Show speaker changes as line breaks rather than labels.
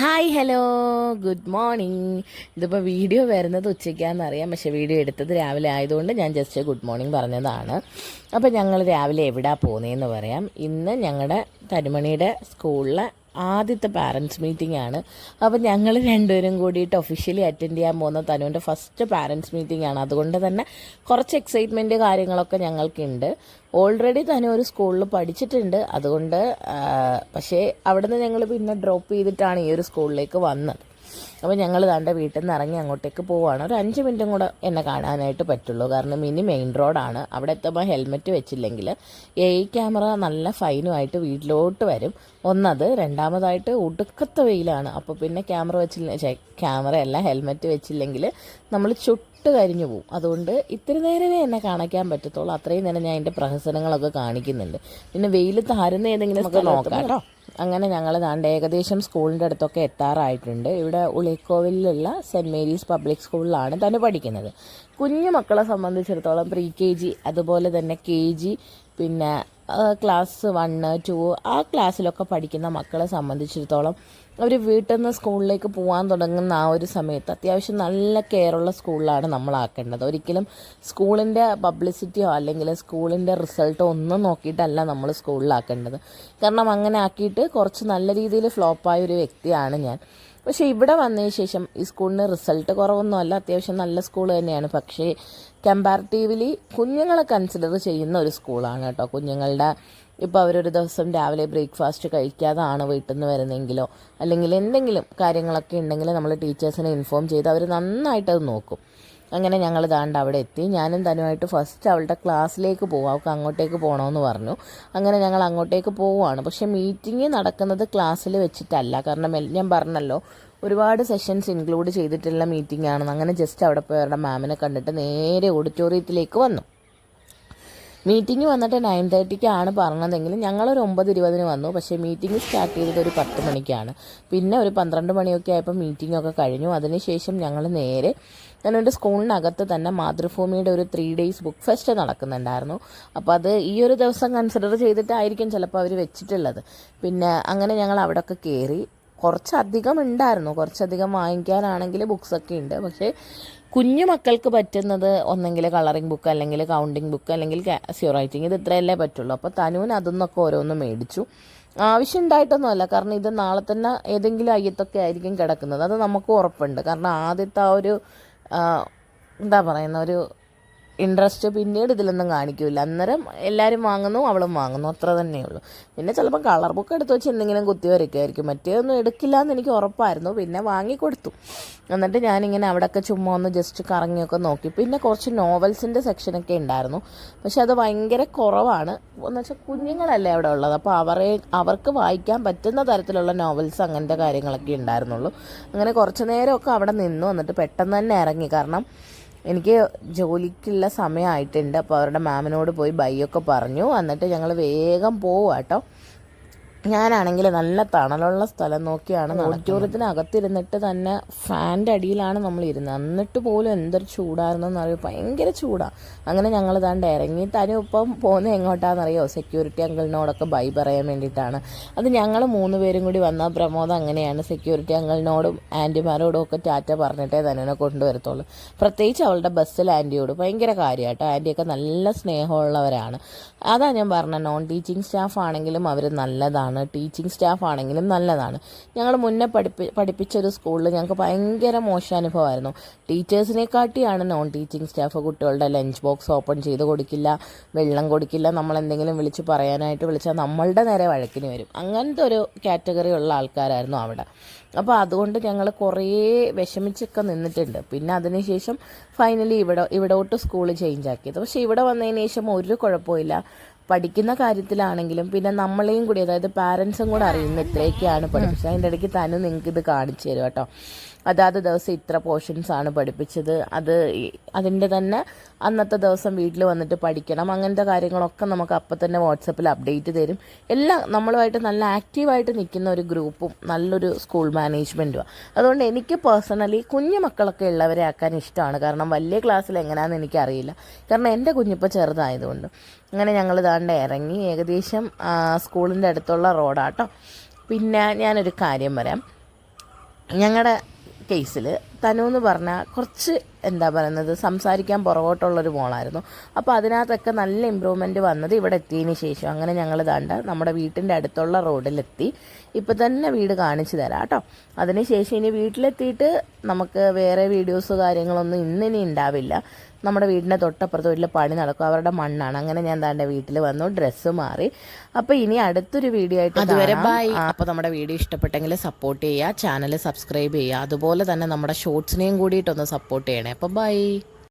Hi hello good morning ഇതിപ്പോൾ video വരുന്നത് ഉച്ചയ്ക്കാണെന്നറിയാം. പക്ഷേ വീഡിയോ എടുത്തത് രാവിലെ ആയതുകൊണ്ട് ഞാൻ ജസ്റ്റ് ഗുഡ് മോർണിംഗ് പറഞ്ഞതാണ്. അപ്പോൾ ഞങ്ങൾ രാവിലെ എവിടെയാണ് പോകുന്നതെന്ന് പറയാം. ഇന്ന് ഞങ്ങളുടെ തരുമണിയുടെ സ്കൂളിലെ ആദ്യത്തെ പാരൻസ് മീറ്റിംഗ് ആണ്. അപ്പോൾ ഞങ്ങൾ രണ്ടുപേരും കൂടിയിട്ട് ഒഫീഷ്യലി അറ്റൻഡ് ചെയ്യാൻ പോകുന്ന തനുവിന്റെ ഫസ്റ്റ് പാരൻസ് മീറ്റിംഗ് ആണ്. അതുകൊണ്ട് തന്നെ കുറച്ച് എക്സൈറ്റ്മെന്റ് കാര്യങ്ങളൊക്കെ ഞങ്ങൾക്കുണ്ട്. ഓൾറെഡി തന്നെ ഒരു സ്കൂളിൽ പഠിച്ചിട്ടുണ്ട്. അതുകൊണ്ട് പക്ഷേ അവിടുന്ന് ഞങ്ങൾ പിന്നെ ഡ്രോപ്പ് ചെയ്തിട്ടാണ് ഈ ഒരു സ്കൂളിലേക്ക് വന്നത്. അപ്പോൾ ഞങ്ങൾ താണ്ട വീട്ടിൽ നിന്ന് ഇറങ്ങി അങ്ങോട്ടേക്ക് പോവുകയാണ് ഒരു അഞ്ച് മിനിറ്റും കൂടെ എന്നെ കാണാനായിട്ട് പറ്റുള്ളൂ. കാരണം ഇനി മെയിൻ റോഡാണ്. അവിടെ എത്തുമ്പോൾ ഹെൽമെറ്റ് വെച്ചില്ലെങ്കിൽ എ ക്യാമറ നല്ല ഫൈനുമായിട്ട് വീട്ടിലോട്ട് വരും. ഒന്നത് രണ്ടാമതായിട്ട് ഒടുക്കത്തെ വെയിലാണ്. അപ്പോൾ പിന്നെ ക്യാമറ വെച്ചില്ല ക്യാമറ അല്ല ഹെൽമെറ്റ് വെച്ചില്ലെങ്കിൽ നമ്മൾ ചുട്ട് കരിഞ്ഞു പോകും അതുകൊണ്ട് ഇത്തിരി നേരമേ എന്നെ കാണിക്കാൻ പറ്റത്തുള്ളൂ. അത്രയും നേരം ഞാൻ എന്റെ പ്രഹസനങ്ങളൊക്കെ കാണിക്കുന്നുണ്ട്. പിന്നെ വെയിൽ താരുന്ന ഏതെങ്കിലും നമുക്ക് നോക്കാം കേട്ടോ. അങ്ങനെ ഞങ്ങൾ ദാണ്ട് ഏകദേശം സ്കൂളിന്റെ അടുത്തൊക്കെ എത്താറായിട്ടുണ്ട്. ഇവിടെ ഉളിക്കോവിലുള്ള സെന്റ് മേരീസ് പബ്ലിക് സ്കൂളിലാണ് തന്നെ പഠിക്കുന്നത്. കുഞ്ഞു മക്കളെ സംബന്ധിച്ചിടത്തോളം പ്രീ കെ ജി അതുപോലെ തന്നെ കെ ജി പിന്നെ ക്ലാസ് വണ്ണ് ടു ആ ക്ലാസ്സിലൊക്കെ പഠിക്കുന്ന മക്കളെ സംബന്ധിച്ചിടത്തോളം അവർ വീട്ടിൽ നിന്ന് സ്കൂളിലേക്ക് പോകാൻ തുടങ്ങുന്ന ആ ഒരു സമയത്ത് അത്യാവശ്യം നല്ല കെയറുള്ള സ്കൂളിലാണ് നമ്മളാക്കേണ്ടത് ഒരിക്കലും സ്കൂളിന്റെ പബ്ലിസിറ്റിയോ അല്ലെങ്കിൽ സ്കൂളിന്റെ റിസൾട്ടോ ഒന്നും നോക്കിയിട്ടല്ല നമ്മൾ സ്കൂളിലാക്കേണ്ടത് കാരണം അങ്ങനെ ആക്കിയിട്ട് കുറച്ച് നല്ല രീതിയിൽ ഫ്ലോപ്പായ ഒരു വ്യക്തിയാണ് ഞാൻ. പക്ഷേ ഇവിടെ വന്നതിന് ശേഷം ഈ സ്കൂളിന് റിസൾട്ട് കുറവൊന്നുമല്ല. അത്യാവശ്യം നല്ല സ്കൂൾ തന്നെയാണ്. പക്ഷേ കമ്പാരിറ്റീവ്ലി കുഞ്ഞുങ്ങളെ കൺസിഡർ ചെയ്യുന്ന ഒരു സ്കൂളാണ് കേട്ടോ. കുഞ്ഞുങ്ങളുടെ ഇപ്പോൾ അവരൊരു ദിവസം രാവിലെ ബ്രേക്ക്ഫാസ്റ്റ് കഴിക്കാതാണ് വീട്ടിൽ നിന്ന് വരുന്നെങ്കിലോ അല്ലെങ്കിൽ എന്തെങ്കിലും കാര്യങ്ങളൊക്കെ ഉണ്ടെങ്കിൽ നമ്മൾ ടീച്ചേഴ്സിനെ ഇൻഫോം ചെയ്ത് അവർ നന്നായിട്ടത് നോക്കും. അങ്ങനെ ഞങ്ങൾ ദാണ്ട് അവിടെ എത്തി. ഞാനും തനുമായിട്ട് ഫസ്റ്റ് അവളുടെ ക്ലാസ്സിലേക്ക് പോകും അവൾക്ക് അങ്ങോട്ടേക്ക് പോകണമെന്ന് പറഞ്ഞു. അങ്ങനെ ഞങ്ങൾ അങ്ങോട്ടേക്ക് പോവുകയാണ്. പക്ഷേ മീറ്റിംഗ് നടക്കുന്നത് ക്ലാസ്സിൽ വെച്ചിട്ടല്ല. കാരണം ഞാൻ പറഞ്ഞല്ലോ ഒരുപാട് സെഷൻസ് ഇൻക്ലൂഡ് ചെയ്തിട്ടുള്ള മീറ്റിംഗ് ആണെന്ന്. അങ്ങനെ ജസ്റ്റ് അവിടെ പോയി അവരുടെ മാമിനെ കണ്ടിട്ട് നേരെ ഓഡിറ്റോറിയത്തിലേക്ക് വന്നു. മീറ്റിംഗ് വന്നിട്ട് നയൻ തേർട്ടിക്കാണ് പറഞ്ഞതെങ്കിലും ഞങ്ങളൊരു ഒമ്പത് ഇരുപതിന് വന്നു. പക്ഷേ മീറ്റിംഗ് സ്റ്റാർട്ട് ചെയ്തത് ഒരു പത്ത് മണിക്കാണ്. പിന്നെ ഒരു പന്ത്രണ്ട് മണിയൊക്കെ ആയപ്പോൾ മീറ്റിംഗ് ഒക്കെ കഴിഞ്ഞു. അതിനുശേഷം ഞങ്ങൾ നേരെ ഞാനെന്റെ സ്കൂളിനകത്ത് തന്നെ മാതൃഭൂമിയുടെ ഒരു ത്രീ ഡേയ്സ് ബുക്ക് ഫെസ്റ്റ് നടക്കുന്നുണ്ടായിരുന്നു. അപ്പോൾ അത് ഈ ഒരു ദിവസം കൺസിഡർ ചെയ്തിട്ടായിരിക്കും ചിലപ്പോൾ അവർ വെച്ചിട്ടുള്ളത്. പിന്നെ അങ്ങനെ ഞങ്ങൾ അവിടെയൊക്കെ കയറി കുറച്ചധികം ഉണ്ടായിരുന്നു. കുറച്ചധികം വാങ്ങിക്കാനാണെങ്കിൽ ബുക്സൊക്കെ ഉണ്ട്. പക്ഷേ കുഞ്ഞു മക്കൾക്ക് പറ്റുന്നത് ഒന്നെങ്കിൽ കളറിംഗ് ബുക്ക് അല്ലെങ്കിൽ കൗണ്ടിങ് ബുക്ക് അല്ലെങ്കിൽ കാസിയോ റൈറ്റിംഗ് ഇത് ഇത്രയല്ലേ പറ്റുള്ളൂ. അപ്പോൾ തനുവിന് അതൊന്നൊക്കെ ഓരോന്ന് മേടിച്ചു. ആവശ്യം ഉണ്ടായിട്ടൊന്നുമല്ല കാരണം ഇത് നാളെ തന്നെ ഏതെങ്കിലും അയ്യത്തൊക്കെ ആയിരിക്കും കിടക്കുന്നത്. അത് നമുക്ക് ഉറപ്പുണ്ട്. കാരണം ആദ്യത്തെ ആ ഒരു എന്താ പറയുന്ന ഒരു ഇൻട്രസ്റ്റ് പിന്നീട് ഇതിലൊന്നും കാണിക്കില്ല അന്നേരം എല്ലാവരും വാങ്ങുന്നു അവളും വാങ്ങുന്നു. അത്ര തന്നെയുള്ളൂ. പിന്നെ ചിലപ്പോൾ കളർ ബുക്ക് എടുത്ത് വെച്ച് എന്തെങ്കിലും കുത്തി വരയ്ക്കുമായിരിക്കും. മറ്റേതൊന്നും എടുക്കില്ല എന്ന് എനിക്ക് ഉറപ്പായിരുന്നു. പിന്നെ വാങ്ങിക്കൊടുത്തു. എന്നിട്ട് ഞാനിങ്ങനെ അവിടെയൊക്കെ ചുമ്മാ ഒന്ന് ജസ്റ്റ് കറങ്ങിയൊക്കെ നോക്കി. പിന്നെ കുറച്ച് നോവൽസിന്റെ സെക്ഷനൊക്കെ ഉണ്ടായിരുന്നു. പക്ഷെ അത് ഭയങ്കര കുറവാണ്. എന്ന് വെച്ചാൽ കുഞ്ഞുങ്ങളല്ലേ അവിടെ ഉള്ളത്. അപ്പോൾ അവരെ അവർക്ക് വായിക്കാൻ പറ്റുന്ന തരത്തിലുള്ള നോവൽസ് അങ്ങനത്തെ കാര്യങ്ങളൊക്കെ ഉണ്ടായിരുന്നുള്ളൂ. അങ്ങനെ കുറച്ച് നേരമൊക്കെ അവിടെ നിന്നു. എന്നിട്ട് പെട്ടെന്ന് തന്നെ ഇറങ്ങി. കാരണം എനിക്ക് ജോലിക്കുള്ള സമയമായിട്ടുണ്ട്. അപ്പോൾ അവരുടെ മാമിനോട് പോയി ബൈ ഒക്കെ പറഞ്ഞു. എന്നിട്ട് ഞങ്ങൾ വേഗം പോവുക കേട്ടോ ഞാനാണെങ്കിൽ നല്ല തണലുള്ള സ്ഥലം നോക്കിയാണ് ഓഡിറ്റോറിയത്തിനകത്തിരുന്നിട്ട് തന്നെ ഫാന്റെ അടിയിലാണ് നമ്മൾ ഇരുന്നത് എന്നിട്ട് പോലും എന്തൊരു ചൂടായിരുന്നു എന്നറിയോ? ഭയങ്കര ചൂടാണ് അങ്ങനെ ഞങ്ങൾ താണ്ട് ഇറങ്ങി തരും ഇപ്പം പോകുന്നത് എങ്ങോട്ടാണെന്നറിയോ സെക്യൂരിറ്റി അങ്കിളിനോടൊക്കെ ബൈ പറയാൻ വേണ്ടിയിട്ടാണ്. അത് ഞങ്ങൾ മൂന്ന് പേരും കൂടി വന്ന പ്രമോദം അങ്ങനെയാണ് സെക്യൂരിറ്റി അങ്കിളിനോടും ആന്റിമാരോടും ഒക്കെ ടാറ്റ പറഞ്ഞിട്ടേ തന്നെ കൊണ്ടുവരത്തുള്ളൂ. പ്രത്യേകിച്ച് അവളുടെ ബസ്സിൽ ആന്റിയോട് ഭയങ്കര കാര്യമായിട്ടോ ആന്റിയൊക്കെ നല്ല സ്നേഹമുള്ളവരാണ്. അതാണ് ഞാൻ പറഞ്ഞത് നോൺ ടീച്ചിങ് സ്റ്റാഫ് ആണെങ്കിലും അവർ നല്ലതാണ്. ടീച്ചിങ് സ്റ്റാഫ് ആണെങ്കിലും നല്ലതാണ്. ഞങ്ങൾ മുന്നേ പഠിപ്പി പഠിപ്പിച്ചൊരു സ്കൂളിൽ ഞങ്ങൾക്ക് ഭയങ്കര മോശം അനുഭവമായിരുന്നു ടീച്ചേഴ്സിനെക്കാട്ടിയാണ് നോൺ ടീച്ചിങ് സ്റ്റാഫ് കുട്ടികളുടെ ലഞ്ച് ബോക്സ് ഓപ്പൺ ചെയ്ത് കൊടുക്കില്ല വെള്ളം കൊടുക്കില്ല നമ്മൾ എന്തെങ്കിലും വിളിച്ച് പറയാനായിട്ട് വിളിച്ചാൽ നമ്മളുടെ നേരെ വഴക്കിന് വരും. അങ്ങനത്തെ ഒരു കാറ്റഗറി ഉള്ള ആൾക്കാരായിരുന്നു അവിടെ. അപ്പോൾ അതുകൊണ്ട് ഞങ്ങൾ കുറേ വിഷമിച്ചൊക്കെ നിന്നിട്ടുണ്ട്. പിന്നെ അതിനുശേഷം ഫൈനലി ഇവിടെ ഇവിടോട്ട് സ്കൂൾ ചേഞ്ച് ആക്കിയത്. പക്ഷേ ഇവിടെ വന്നതിന് ശേഷം ഒരു കുഴപ്പമില്ല പഠിക്കുന്ന കാര്യത്തിലാണെങ്കിലും പിന്നെ നമ്മളെയും കൂടി അതായത് പാരൻസും കൂടെ അറിയുന്ന ഇത്രയൊക്കെയാണ് പഠിപ്പിച്ചത്. അതിന്റെ ഇടയ്ക്ക് തന്നെ നിങ്ങൾക്ക് ഇത് കാണിച്ചു തരും കേട്ടോ അതാത് ദിവസം ഇത്ര പോർഷൻസ് ആണ് പഠിപ്പിച്ചത്. അത് അതിന്റെ തന്നെ അന്നത്തെ ദിവസം വീട്ടിൽ വന്നിട്ട് പഠിക്കണം. അങ്ങനത്തെ കാര്യങ്ങളൊക്കെ നമുക്ക് അപ്പം തന്നെ വാട്സപ്പിൽ അപ്ഡേറ്റ് തരും. എല്ലാം നമ്മളുമായിട്ട് നല്ല ആക്റ്റീവായിട്ട് നിൽക്കുന്ന ഒരു ഗ്രൂപ്പും നല്ലൊരു സ്കൂൾ മാനേജ്മെന്റുമാണ് അതുകൊണ്ട് എനിക്ക് പേഴ്സണലി കുഞ്ഞു മക്കളൊക്കെ ഉള്ളവരെ ആക്കാൻ ഇഷ്ടമാണ്. കാരണം വലിയ ക്ലാസ്സിൽ എങ്ങനെയാണെന്ന് എനിക്കറിയില്ല. കാരണം എന്റെ കുഞ്ഞിപ്പോൾ ചെറുതായതുകൊണ്ട്. അങ്ങനെ ഞങ്ങൾ ദാണ്ട് ഇറങ്ങി ഏകദേശം സ്കൂളിന്റെ അടുത്തുള്ള റോഡാട്ടോ പിന്നെ ഞാനൊരു കാര്യം പറയാം. ഞങ്ങളുടെ കേസിൽ തനു എന്ന് പറഞ്ഞാൽ കുറച്ച് എന്താ പറയുന്നത് സംസാരിക്കാൻ പുറകോട്ടുള്ളൊരു മോളായിരുന്നു. അപ്പോൾ അതിനകത്തൊക്കെ നല്ല ഇമ്പ്രൂവ്മെന്റ് വന്നത് ഇവിടെ എത്തിയതിന് ശേഷം. അങ്ങനെ ഞങ്ങൾ ദാണ്ട നമ്മുടെ വീട്ടിന്റെ അടുത്തുള്ള റോഡിലെത്തി. ഇപ്പം തന്നെ വീട് കാണിച്ചു തരാം കേട്ടോ. അതിനുശേഷം ഇനി വീട്ടിലെത്തിയിട്ട് നമുക്ക് വേറെ വീഡിയോസ് കാര്യങ്ങളൊന്നും ഇന്നിനി ഉണ്ടാവില്ല നമ്മുടെ വീടിന്റെ തൊട്ടപ്പുറത്ത് വീട്ടിൽ പണി നടക്കും. അവരുടെ മണ്ണാണ്. അങ്ങനെ ഞാൻ താന്റെ വീട്ടിൽ വന്നു. ഡ്രസ്സ് മാറി. അപ്പോൾ ഇനി അടുത്തൊരു വീഡിയോ ആയിട്ട് അതുവരെ ബൈ അപ്പോൾ നമ്മുടെ വീഡിയോ ഇഷ്ടപ്പെട്ടെങ്കിൽ സപ്പോർട്ട് ചെയ്യുക. ചാനൽ സബ്സ്ക്രൈബ് ചെയ്യുക. അതുപോലെ തന്നെ നമ്മുടെ ഷോർട്സിനെയും കൂടിയിട്ടൊന്ന് സപ്പോർട്ട് ചെയ്യണേ. അപ്പോൾ ബൈ